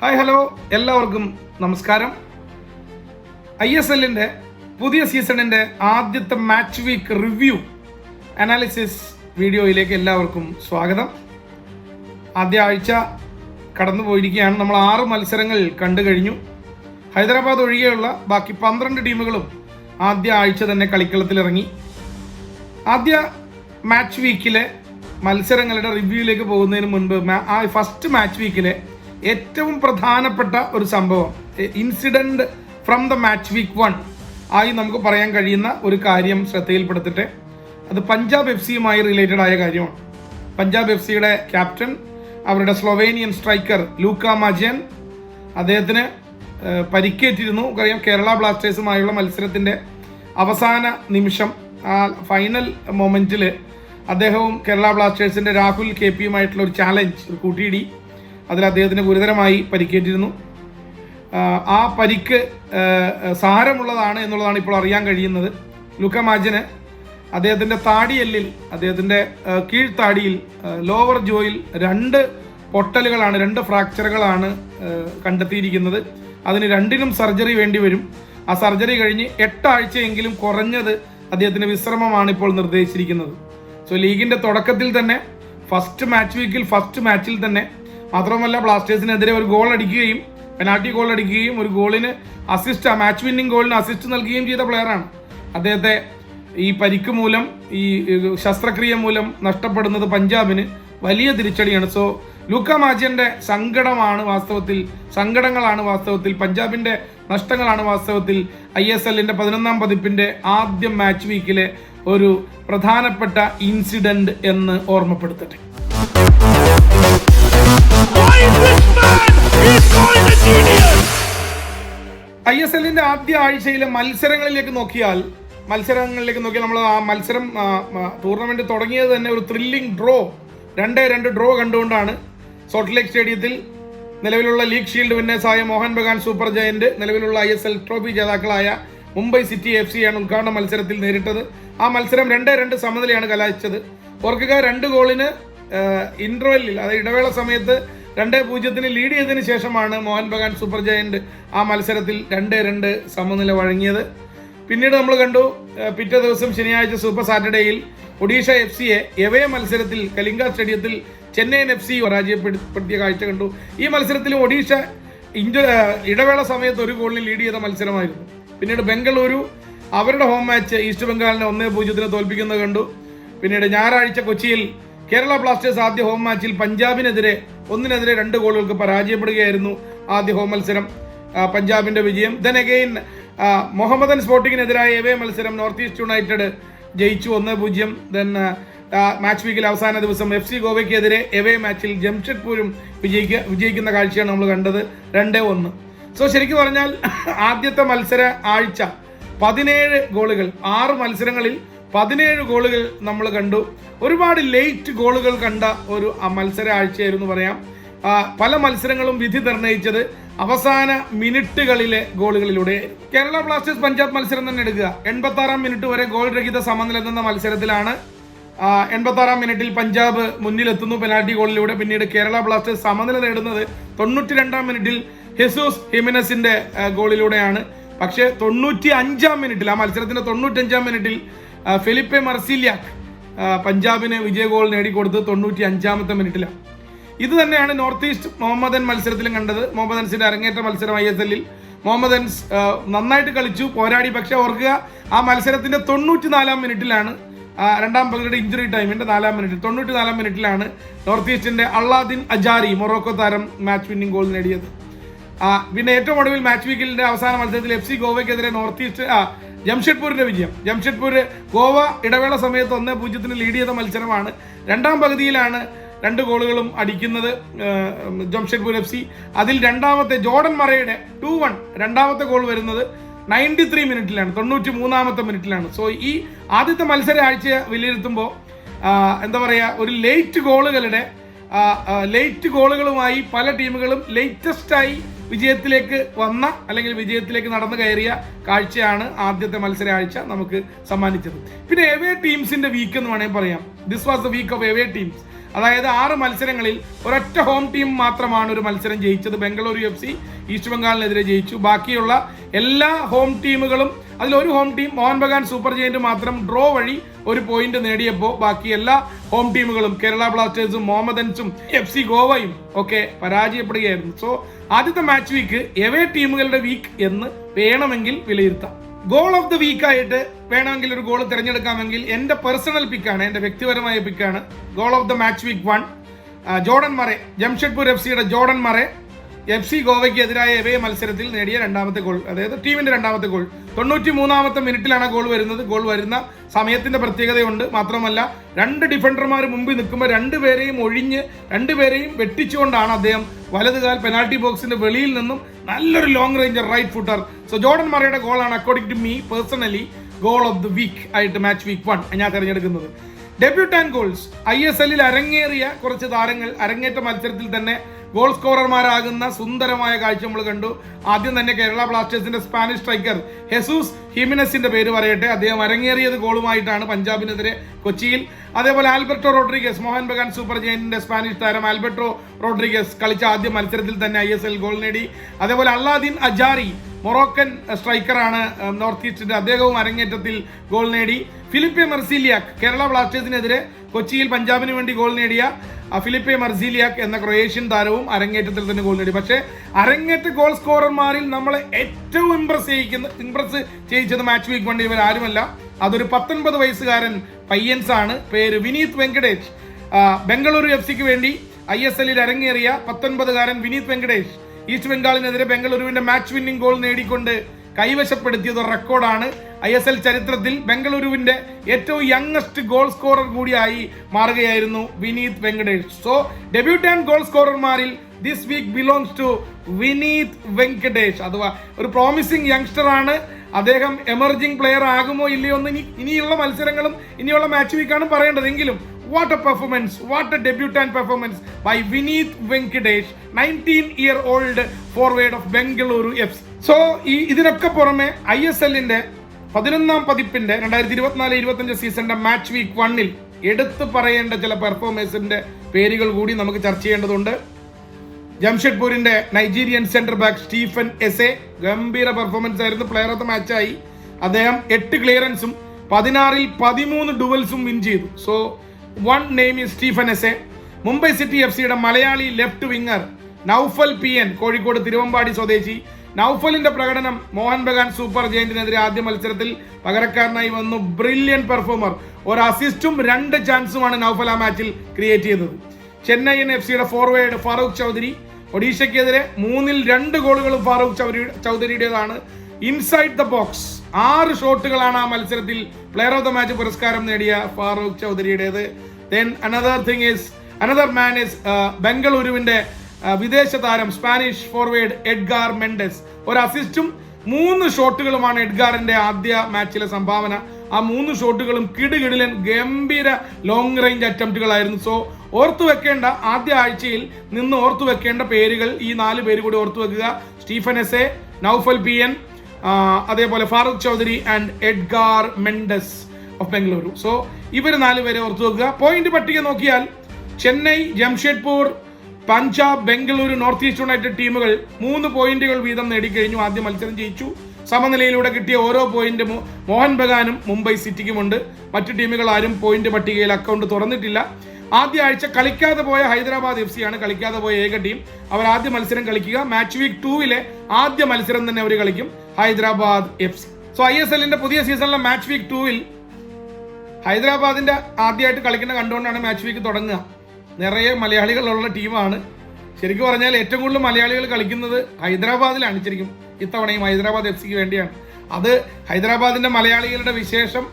Hi hello. എല്ലാവർക്കും നമസ്കാരം. I S എല്ലിന്റെ പുതിയ സീസണിന്റെ ആദ്യത്തെ മാച്ച് വീക്ക് റിവ്യൂ അനാലിസിസ് വീഡിയോയിലേക്ക് എല്ലാവർക്കും സ്വാഗതം. ആദ്യ ആഴ്ച കടന്നു പോയിരിക്കുകയാണ്. നമ്മൾ ആറ് മത്സരങ്ങൾ കണ്ടു കഴിഞ്ഞു. ഹൈദരാബാദ് ഒഴികെയുള്ള ബാക്കി പന്ത്രണ്ട് ടീമുകളും ആദ്യ ആഴ്ച തന്നെ കളിക്കളത്തിലിറങ്ങി. ആദ്യ മാച്ച് വീക്കിലെ മത്സരങ്ങളുടെ റിവ്യൂയിലേക്ക് പോകുന്നതിന് മുൻപ് ആ ഫസ്റ്റ് മാച്ച് വീക്കിലെ ഏറ്റവും പ്രധാനപ്പെട്ട ഒരു സംഭവം. Incident from the match week one ആയി നമുക്ക് പറയാൻ കഴിയുന്ന ഒരു കാര്യം ശ്രദ്ധയിൽപ്പെടുത്തട്ടെ. അത് പഞ്ചാബ് എഫ് സിയുമായി റിലേറ്റഡ് ആയ കാര്യമാണ്. പഞ്ചാബ് എഫ് സിയുടെ ക്യാപ്റ്റൻ അവരുടെ സ്ലൊവേനിയൻ സ്ട്രൈക്കർ ലൂക്ക മജൻ അദ്ദേഹത്തിന് പരിക്കേറ്റിരുന്നു. അറിയാം കേരള ബ്ലാസ്റ്റേഴ്സുമായുള്ള മത്സരത്തിന്റെ അവസാന നിമിഷം ആ ഫൈനൽ മൊമെന്റിൽ അദ്ദേഹവും കേരള ബ്ലാസ്റ്റേഴ്സിന്റെ രാഹുൽ കെ പിയുമായിട്ടുള്ള ഒരു ചാലഞ്ച് കൂട്ടിയിടി. അതിൽ അദ്ദേഹത്തിന് ഗുരുതരമായി പരിക്കേറ്റിരുന്നു. ആ പരിക്ക് സാരമുള്ളതാണ് എന്നുള്ളതാണ് ഇപ്പോൾ അറിയാൻ കഴിയുന്നത്. ലുക്ക അദ്ദേഹത്തിന്റെ താടിയെല്ലിൽ അദ്ദേഹത്തിന്റെ ഏഹ്, കീഴ്ത്താടിയിൽ ലോവർ ജോയിൽ രണ്ട് പൊട്ടലുകളാണ് രണ്ട് ഫ്രാക്ചറുകളാണ് കണ്ടെത്തിയിരിക്കുന്നത്. അതിന് രണ്ടിനും സർജറി വേണ്ടി വരും. ആ സർജറി കഴിഞ്ഞ് എട്ടാഴ്ചയെങ്കിലും കുറഞ്ഞത് അദ്ദേഹത്തിന് വിശ്രമമാണ് ഇപ്പോൾ നിർദ്ദേശിച്ചിരിക്കുന്നത്. സോ ലീഗിന്റെ തുടക്കത്തിൽ തന്നെ ഫസ്റ്റ് മാച്ച് വീക്കിൽ ഫസ്റ്റ് മാച്ചിൽ തന്നെ മാത്രമല്ല ബ്ലാസ്റ്റേഴ്സിനെതിരെ ഒരു ഗോൾ അടിക്കുകയും പെനാൾട്ടി ഗോൾ അടിക്കുകയും ഒരു ഗോളിന് അസിസ്റ്റ് മാച്ച് വിന്നിംഗ് ഗോളിന് അസിസ്റ്റ് നൽകുകയും ചെയ്ത പ്ലെയറാണ് അദ്ദേഹത്തെ ഈ പരിക്ക് മൂലം ഈ ശസ്ത്രക്രിയ മൂലം നഷ്ടപ്പെടുന്നത് പഞ്ചാബിന് വലിയ തിരിച്ചടിയാണ്. സോ ലൂക്ക മാജിയന്റെ സങ്കടമാണ് വാസ്തവത്തിൽ സങ്കടങ്ങളാണ് വാസ്തവത്തിൽ പഞ്ചാബിന്റെ നഷ്ടങ്ങളാണ് വാസ്തവത്തിൽ ഐ എസ് എല്ലിന്റെ പതിനൊന്നാം പതിപ്പിന്റെ ആദ്യ മാച്ച് വീക്കിലെ ഒരു പ്രധാനപ്പെട്ട ഇൻസിഡന്റ് എന്ന് ഓർമ്മപ്പെടുത്തട്ടെ. ഐ എസ് എല്ലിന്റെ ആദ്യ ആഴ്ചയിലെ മത്സരങ്ങളിലേക്ക് നോക്കിയാൽ മത്സരങ്ങളിലേക്ക് നോക്കിയാൽ നമ്മൾ ആ മത്സരം ടൂർണമെന്റ് തുടങ്ങിയത് തന്നെ ഒരു ത്രില്ലിംഗ് ഡ്രോ രണ്ടേ രണ്ട് ഡ്രോ കണ്ടുകൊണ്ടാണ് സോൾട്ട് ലേക്ക് സ്റ്റേഡിയത്തിൽ നിലവിലുള്ള ലീഗ് ഷീൽഡ് വിന്നേഴ്സായ മോഹൻ ബഗാൻ സൂപ്പർ ജയന്റ് നിലവിലുള്ള ഐ എസ് എൽ ട്രോഫി ജേതാക്കളായ മുംബൈ സിറ്റി എഫ് സിയാണ് ഉദ്ഘാടന മത്സരത്തിൽ നേരിട്ടത്. ആ മത്സരം രണ്ടേ രണ്ട് സമനിലയാണ് കലാശിച്ചത്. ഓർക്കുക രണ്ട് ഗോളിന് ഇന്റർവെല്ലിൽ അതായത് ഇടവേള സമയത്ത് രണ്ടേ പൂജ്യത്തിന് ലീഡ് ചെയ്തതിനു ശേഷമാണ് മോഹൻ ബഗാൻ സൂപ്പർ ജയന്റ് ആ മത്സരത്തിൽ രണ്ട് രണ്ട് സമനില വഴങ്ങിയത്. പിന്നീട് നമ്മൾ കണ്ടു പിറ്റേ ദിവസം ശനിയാഴ്ച സൂപ്പർ സാറ്റർഡേയിൽ ഒഡീഷ എഫ് സിയെ എവേ മത്സരത്തിൽ കലിംഗ സ്റ്റേഡിയത്തിൽ ചെന്നൈയിൻ എഫ് സി പരാജയപ്പെടുത്തിയ കാഴ്ച കണ്ടു. ഈ മത്സരത്തിൽ ഒഡീഷ ഇഞ്ച ഇടവേള സമയത്ത് ഒരു ഗോളിന് ലീഡ് ചെയ്ത മത്സരമായിരുന്നു. പിന്നീട് ബംഗളൂരു അവരുടെ ഹോം മാച്ച് ഈസ്റ്റ് ബംഗാളിനെ ഒന്നേ പൂജ്യത്തിന് തോൽപ്പിക്കുന്നത് കണ്ടു. പിന്നീട് ഞായറാഴ്ച കൊച്ചിയിൽ കേരള ബ്ലാസ്റ്റേഴ്സ് ആദ്യ ഹോം മാച്ചിൽ പഞ്ചാബിനെതിരെ ഒന്നിനെതിരെ രണ്ട് ഗോളുകൾക്ക് പരാജയപ്പെടുകയായിരുന്നു ആദ്യ ഹോം മത്സരം. പഞ്ചാബിന്റെ വിജയം. ദൻ അഗെയിൻ മുഹമ്മദൻ സ്പോർട്ടിങ്ങിനെതിരായ എവേ മത്സരം നോർത്ത് ഈസ്റ്റ് യുണൈറ്റഡ് ജയിച്ചു ഒന്ന് പൂജ്യം. ദെൻ മാച്ച് വീക്കിൽ അവസാന ദിവസം എഫ് സി ഗോവയ്ക്കെതിരെ എവേ മാച്ചിൽ ജംഷഡ്പൂരും വിജയിക്ക വിജയിക്കുന്ന കാഴ്ചയാണ് നമ്മൾ കണ്ടത്. രണ്ട് ഒന്ന്. സോ ശരിക്കും പറഞ്ഞാൽ ആദ്യത്തെ മത്സര ആഴ്ച പതിനേഴ് ഗോളുകൾ ആറ് മത്സരങ്ങളിൽ പതിനേഴ് ഗോളുകൾ നമ്മൾ കണ്ടു. ഒരുപാട് ലേറ്റ് ഗോളുകൾ കണ്ട ഒരു മത്സര ആഴ്ചയായിരുന്നു പറയാം. പല മത്സരങ്ങളും വിധി നിർണയിച്ചത് അവസാന മിനിറ്റുകളിലെ ഗോളുകളിലൂടെ. കേരള ബ്ലാസ്റ്റേഴ്സ് പഞ്ചാബ് മത്സരം തന്നെ എടുക്കുക. എൺപത്തി ആറാം മിനിറ്റ് വരെ ഗോൾ രഹിത സമനില എന്ന മത്സരത്തിലാണ്. എൺപത്തി ആറാം മിനിറ്റിൽ പഞ്ചാബ് മുന്നിലെത്തുന്നു പെനാൽറ്റി ഗോളിലൂടെ പിന്നീട് കേരള ബ്ലാസ്റ്റേഴ്സ് സമനില നേടുന്നത് തൊണ്ണൂറ്റി രണ്ടാം മിനിറ്റിൽ ഹെസൂസ് ഹിമിനസിന്റെ ഗോളിലൂടെയാണ്. പക്ഷേ തൊണ്ണൂറ്റി അഞ്ചാം മിനിറ്റിൽ ആ മത്സരത്തിന്റെ തൊണ്ണൂറ്റി അഞ്ചാം മിനിറ്റിൽ ഫെലിപ്പെ മർസിലിയാക്ക് ആ, പഞ്ചാബിന് വിജയ ഗോൾ നേടിക്കൊടുത്ത് തൊണ്ണൂറ്റി അഞ്ചാമത്തെ മിനിറ്റിലാണ് ഇത് തന്നെയാണ് നോർത്ത് ഈസ്റ്റ് മുഹമ്മദൻ മത്സരത്തിലും കണ്ടത്. മുഹമ്മദൻസിന്റെ അരങ്ങേറ്റ മത്സരം ഐ എസ് എല്ലിൽ മുഹമ്മദൻസ് നന്നായിട്ട് കളിച്ചു പോരാടി. പക്ഷെ ഓർക്കുക ആ മത്സരത്തിന്റെ തൊണ്ണൂറ്റി നാലാം മിനിറ്റിലാണ് രണ്ടാം പകുതിയുടെ ഇഞ്ചുറി ടൈമിന്റെ നാലാം മിനിറ്റിൽ തൊണ്ണൂറ്റി നാലാം മിനിറ്റിലാണ് നോർത്ത് ഈസ്റ്റിന്റെ അള്ളാദിൻ അജാരി മൊറോക്കോ താരം മാച്ച് വിന്നിംഗ് ഗോൾ നേടിയത്. പിന്നെ ഏറ്റവും ഒടുവിൽ മാച്ച് വീക്കിലിന്റെ അവസാന മത്സരത്തിൽ എഫ് സി ഗോവയ്ക്കെതിരെ നോർത്ത് ഈസ്റ്റ് ജംഷഡ്പൂരിന്റെ വിജയം. ജംഷഡ്പൂർ ഗോവ ഇടവേള സമയത്ത് ഒന്ന് പൂജ്യത്തിന് ലീഡ് ചെയ്ത മത്സരമാണ്. രണ്ടാം പകുതിയിലാണ് രണ്ട് ഗോളുകളും അടിക്കുന്നത് ജംഷഡ്പൂർ എഫ് സി. അതിൽ രണ്ടാമത്തെ ജോർഡൻ മറയുടെ ടു വൺ രണ്ടാമത്തെ ഗോൾ വരുന്നത് നയന്റി ത്രീ മിനിറ്റിലാണ് തൊണ്ണൂറ്റി മൂന്നാമത്തെ മിനിറ്റിലാണ് സോ ഈ ആദ്യത്തെ മത്സര ആഴ്ച വിലയിരുത്തുമ്പോൾ എന്താ പറയുക ഒരു ലേറ്റ് ഗോളുകളുടെ ലേറ്റ് ഗോളുകളുമായി പല ടീമുകളും ലേറ്റസ്റ്റായി വിജയത്തിലേക്ക് വന്ന അല്ലെങ്കിൽ വിജയത്തിലേക്ക് നടന്നു കയറിയ കാഴ്ചയാണ് ആദ്യത്തെ മത്സര ആഴ്ച നമുക്ക് സമ്മാനിച്ചത്. പിന്നെ എവേ ടീംസിന്റെ വീക്ക് എന്ന് വേണമെങ്കിൽ പറയാം. This was the week of away teams അതായത് ആറ് മത്സരങ്ങളിൽ ഒരൊറ്റ ഹോം ടീം മാത്രമാണ് ഒരു മത്സരം ജയിച്ചത്. ബംഗളൂരു എഫ് സി ഈസ്റ്റ് ബംഗാളിനെതിരെ ജയിച്ചു. ബാക്കിയുള്ള എല്ലാ ഹോം ടീമുകളും അതിലൊരു home team Mohun Bagan super giant മാത്രം ഡ്രോ വഴി ഒരു പോയിന്റ് നേടിയപ്പോൾ ബാക്കി എല്ലാ ഹോം ടീമുകളും കേരള ബ്ലാസ്റ്റേഴ്സും മോഹമ്മദൻസും എഫ് സി ഗോവയും ഒക്കെ പരാജയപ്പെടുകയായിരുന്നു. സോ ആദ്യത്തെ മാച്ച് വീക്ക് എവേ ടീമുകളുടെ വീക്ക് എന്ന് വേണമെങ്കിൽ വിലയിരുത്താം. ഗോൾ ഓഫ് ദ വീക്ക് ആയിട്ട് വേണമെങ്കിൽ ഒരു ഗോൾ തിരഞ്ഞെടുക്കാമെങ്കിൽ എന്റെ പേഴ്സണൽ പിക്കാണ് എന്റെ വ്യക്തിപരമായ പിക്കാണ് goal of the match week one Jordan Murray Jamshedpur F സിയുടെ ജോർഡൻ മറെ എഫ് സി ഗോവയ്ക്ക് എതിരായ എവേ മത്സരത്തിൽ നേടിയ രണ്ടാമത്തെ ഗോൾ അതായത് ടീമിന്റെ രണ്ടാമത്തെ ഗോൾ. തൊണ്ണൂറ്റി മൂന്നാമത്തെ മിനിറ്റിലാണ് ഗോൾ വരുന്നത്. ഗോൾ വരുന്ന സമയത്തിന്റെ പ്രത്യേകതയുണ്ട്. മാത്രമല്ല രണ്ട് ഡിഫൻഡർമാർ മുമ്പിൽ നിൽക്കുമ്പോൾ രണ്ടുപേരെയും ഒഴിഞ്ഞ് രണ്ടുപേരെയും വെട്ടിച്ചുകൊണ്ടാണ് അദ്ദേഹം വലതുകാൽ പെനാൾട്ടി ബോക്സിന്റെ വെളിയിൽ നിന്നും നല്ലൊരു long ranger right footer so Jordan മറയുടെ ഗോളാണ് according to me personally goal of the week ആയിട്ട് മാച്ച് വീക്ക് വൺ ഞാൻ തിരഞ്ഞെടുക്കുന്നത്. ഡെബ്യൂട്ടാൻ ഗോൾസ് ഐ എസ് എല്ലിൽ അരങ്ങേറിയ കുറച്ച് താരങ്ങൾ അരങ്ങേറ്റ മത്സരത്തിൽ തന്നെ ഗോൾ സ്കോറർമാരാകുന്ന സുന്ദരമായ കാഴ്ച നമ്മൾ കണ്ടു. ആദ്യം തന്നെ കേരള ബ്ലാസ്റ്റേഴ്സിന്റെ സ്പാനിഷ് സ്ട്രൈക്കർ ഹെസൂസ് ഹിമിനസിന്റെ പേര് പറയട്ടെ. അദ്ദേഹം അരങ്ങേറിയത് ഗോളുമായിട്ടാണ് പഞ്ചാബിനെതിരെ കൊച്ചിയിൽ. അതേപോലെ Alberto Rodriguez Mohun Bagan super ജയന്റിന്റെ Spanish താരം ആൽബർട്ടോ റോഡ്രിഗസ് കളിച്ച ആദ്യ മത്സരത്തിൽ തന്നെ ഐ ഗോൾ നേടി. അതേപോലെ അള്ളാദിൻ അജാരി മൊറോക്കൻ സ്ട്രൈക്കറാണ് നോർത്ത് ഈസ്റ്റിന്റെ അദ്ദേഹവും അരങ്ങേറ്റത്തിൽ ഗോൾ നേടി. ഫിലിപ്പെ മെർസീലിയാക് കേരള ബ്ലാസ്റ്റേഴ്സിനെതിരെ കൊച്ചിയിൽ പഞ്ചാബിന് വേണ്ടി ഗോൾ നേടിയ ഫിലിപ്പെ മെർസീലിയാക് എന്ന ക്രൊയേഷ്യൻ താരവും അരങ്ങേറ്റത്തിൽ തന്നെ ഗോൾ നേടി. പക്ഷേ അരങ്ങേറ്റ ഗോൾ സ്കോറർമാരിൽ നമ്മളെ ഏറ്റവും ഇംപ്രസ് ചെയ്യിക്കുന്ന ഇംപ്രസ് ചെയ്യിച്ചത് മാച്ച് വീക്ക് വണ്ടി ഇവർ ആരുമല്ല. അതൊരു പത്തൊൻപത് വയസ്സുകാരൻ പയ്യൻസ് ആണ് പേര് വിനീത് വെങ്കടേഷ്. ബംഗളൂരു എഫ് സിക്ക് വേണ്ടി ഐ എസ് എല്ലിൽ അരങ്ങേറിയ പത്തൊൻപതുകാരൻ വിനീത് വെങ്കടേഷ്. ഈസ്റ്റ് ബംഗാളിനെതിരെ ബംഗളൂരുവിന്റെ മാച്ച് വിന്നിംഗ് ഗോൾ നേടിക്കൊണ്ട് കൈവശപ്പെടുത്തിയത് റെക്കോർഡാണ്. ഐ എസ് എൽ ചരിത്രത്തിൽ ബംഗളൂരുവിന്റെ ഏറ്റവും യങ്ങസ്റ്റ് ഗോൾ സ്കോറർ കൂടിയായി മാറുകയായിരുന്നു Vineeth Venkatesh. So debutant goal സ്കോറർമാരിൽ this week belongs to Vineeth Venkatesh. അഥവാ ഒരു പ്രോമിസിംഗ് യങ്സ്റ്റർ ആണ്. അദ്ദേഹം എമർജിംഗ് പ്ലെയർ ആകുമോ ഇല്ലയോ എന്ന് ഇനി ഇനിയുള്ള മത്സരങ്ങളും ഇനിയുള്ള മാച്ച് വീക്കാണ് പറയേണ്ടത് എങ്കിലും what a performance what a debutant performance by Vineeth Venkatesh nineteen year old forward of Bengaluru F so ഈ ഇതിനൊക്കെ പുറമെ ഐ എസ് എല്ലിന്റെ പതിനൊന്നാം പതിപ്പിന്റെ രണ്ടായിരത്തി ഇരുപത്തിനാല് ഇരുപത്തഞ്ച് സീസണിന്റെ മാച്ച് വീക്ക് വണ്ണിൽ എടുത്തു പറയേണ്ട ചില പെർഫോമൻസിന്റെ പേരുകൾ കൂടി നമുക്ക് ചർച്ച ചെയ്യേണ്ടതുണ്ട്. ജംഷഡ്പൂരിന്റെ Nigerian centre back Stephen Eze ഗംഭീര പെർഫോമൻസ് ആയിരുന്നു. പ്ലെയർ ഓഫ് ദ മാച്ചായി അദ്ദേഹം എട്ട് ക്ലിയറൻസും പതിനാറിൽ പതിമൂന്ന് ഡുവൽസും വിൻ ചെയ്തു. So one name Stephen A Mumbai city F സിയുടെ Malayali left winger Naufal P N Kozhikode Thiruvambady സ്വദേശി. നൌഫലിന്റെ പ്രകടനം മോഹൻ ബഗാൻ സൂപ്പർ ജയന്റിനെതിരെ ആദ്യ മത്സരത്തിൽ പകരക്കാരനായി വന്നു. ബ്രില്യൻ പെർഫോമർ ഒരു അസിസ്റ്റും രണ്ട് ചാൻസുമാണ് നൌഫൽ ആ മാച്ചിൽ ക്രിയേറ്റ് ചെയ്തത്. ചെന്നൈയിൻ എഫ് സിയുടെ ഫോർവേഡ് ഫാറൂഖ് ചൗധരി. ഒഡീഷയ്ക്കെതിരെ മൂന്നിൽ രണ്ട് ഗോളുകളും ഫാറൂഖ് ചൗധരി ചൗധരിയുടേതാണ്. ഇൻസൈഡ് ദ ബോക്സ് ആറ് ഷോട്ടുകളാണ് ആ മത്സരത്തിൽ പ്ലെയർ ഓഫ് ദ മാച്ച് പുരസ്കാരം നേടിയ Farooq ചൗധരിയുടേത്. Then another thing is another man is ബംഗളൂരുവിന്റെ ആ, വിദേശ താരം സ്പാനിഷ് ഫോർവേഡ് എഡ്ഗാർ മെൻഡസ് ഒരു അസിസ്റ്റും മൂന്ന് ഷോട്ടുകളുമാണ് എഡ്ഗാറിന്റെ ആദ്യ മാച്ചിലെ സംഭാവന. ആ മൂന്ന് ഷോട്ടുകളും കിടുകിടിലൻ ഗംഭീര ലോങ് റേഞ്ച് അറ്റംപ്റ്റുകളായിരുന്നു. സോ ഓർത്തു വെക്കേണ്ട ആദ്യ ആഴ്ചയിൽ നിന്ന് ഓർത്തു വെക്കേണ്ട പേരുകൾ ഈ നാല് പേര് കൂടി ഓർത്തു വെക്കുക. Stephen A Naufal P N അതേപോലെ Farukh Choudhary and Edgar Mendez of Bengaluru. So ഇവർ നാല് പേരെ ഓർത്തു വെക്കുക പോയിന്റ് പട്ടിക നോക്കിയാൽ Chennai Jamshedpur Punjab Bengaluru North East United ടീമുകൾ മൂന്ന് പോയിന്റുകൾ വീതം നേടിക്കഴിഞ്ഞു. ആദ്യ മത്സരം ജയിച്ചു. സമനിലയിലൂടെ കിട്ടിയ ഓരോ പോയിന്റ് മോഹൻ ബഗാനും മുംബൈ സിറ്റിക്കുമുണ്ട് മറ്റു ടീമുകൾ ആരും പോയിന്റ് പട്ടികയിൽ അക്കൗണ്ട് തുറന്നിട്ടില്ല. ആദ്യ ആഴ്ച കളിക്കാതെ പോയ ഹൈദരാബാദ് എഫ് സിയാണ് കളിക്കാതെ പോയ ഏക ടീം. അവർ ആദ്യ മത്സരം കളിക്കുക. മാച്ച് വീക്ക് ടൂവിലെ ആദ്യ മത്സരം തന്നെ അവർ കളിക്കും. Hyderabad F C so I S എല്ലിന്റെ പുതിയ സീസണിലെ മാച്ച് വീക്ക് ടൂവിൽ ഹൈദരാബാദിന്റെ ആദ്യമായിട്ട് കളിക്കുന്ന കണ്ടുകൊണ്ടാണ് മാച്ച് വീക്ക് തുടങ്ങുക. നിറയെ മലയാളികളുള്ള ടീമാണ്. ശരിക്കും പറഞ്ഞാൽ ഏറ്റവും കൂടുതൽ മലയാളികൾ കളിക്കുന്നത് ഹൈദരാബാദിലാണ് ശരിക്കും ഇത്തവണയും ഹൈദരാബാദ് എഫ് സിക്ക് വേണ്ടിയാണ്. അത് ഹൈദരാബാദിന്റെ മലയാളികളുടെ വിശേഷം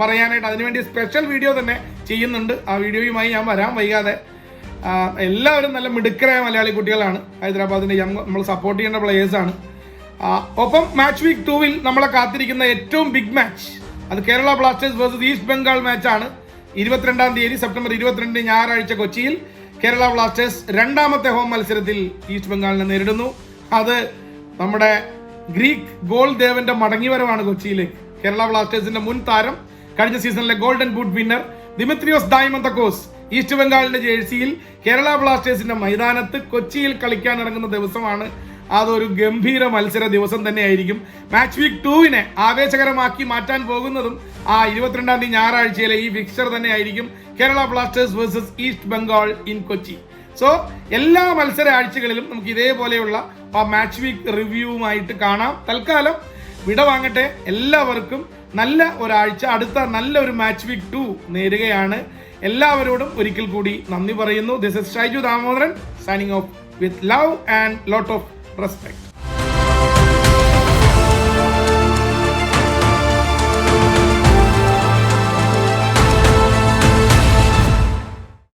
പറയാനായിട്ട് അതിനുവേണ്ടി സ്പെഷ്യൽ വീഡിയോ തന്നെ ചെയ്യുന്നുണ്ട്. ആ വീഡിയോയുമായി ഞാൻ വരാൻ വൈകാതെ എല്ലാവരും നല്ല മിടുക്കരായ മലയാളി കുട്ടികളാണ്. ഹൈദരാബാദിന്റെ നമ്മൾ സപ്പോർട്ട് ചെയ്യേണ്ട പ്ലേയേഴ്സാണ് ഒപ്പം മാച്ച് വീക്ക് ടൂവിൽ നമ്മളെ കാത്തിരിക്കുന്ന ഏറ്റവും ബിഗ് മാച്ച് അത് Kerala Blasters versus East Bengal മാച്ചാണ് ഇരുപത്തിരണ്ടാം തീയതി സെപ്റ്റംബർ ഇരുപത്തിരണ്ട് ഞായറാഴ്ച കൊച്ചിയിൽ കേരള ബ്ലാസ്റ്റേഴ്സ് രണ്ടാമത്തെ ഹോം മത്സരത്തിൽ ഈസ്റ്റ് ബംഗാളിനെ നേരിടുന്നു. അത് നമ്മുടെ ഗ്രീക്ക് ഗോൾ ദേവന്റെ മടങ്ങിവരവാണ് കൊച്ചിയിലേക്ക്. കേരള ബ്ലാസ്റ്റേഴ്സിന്റെ മുൻ താരം കഴിഞ്ഞ സീസണിലെ golden boot winner Dimitrios Diamantakos East ബംഗാളിന്റെ ജേഴ്സിയിൽ കേരള ബ്ലാസ്റ്റേഴ്സിന്റെ മൈതാനത്ത് കൊച്ചിയിൽ കളിക്കാൻ ഇറങ്ങുന്ന ദിവസമാണ് അതൊരു ഗംഭീര മത്സര ദിവസം തന്നെയായിരിക്കും. മാച്ച് വീക്ക് ടൂവിനെ ആവേശകരമാക്കി മാറ്റാൻ പോകുന്നതും ആ ഇരുപത്തിരണ്ടാം തീയതി ഞായറാഴ്ചയിലെ ഈ ഫിക്സർ തന്നെയായിരിക്കും. Kerala Blasters versus East Bengal in Kochi so എല്ലാ മത്സര ആഴ്ചകളിലും നമുക്ക് ഇതേപോലെയുള്ള ആ മാച്ച് വീക്ക് റിവ്യൂവുമായിട്ട് കാണാം. തൽക്കാലം വിട വാങ്ങട്ടെ. എല്ലാവർക്കും നല്ല ഒരാഴ്ച അടുത്ത നല്ല ഒരു മാച്ച് വീക്ക് ടു നേരുകയാണ്. എല്ലാവരോടും ഒരിക്കൽ കൂടി നന്ദി പറയുന്നു. This is Shaiju Damodaran signing off with love and lot of prospecto.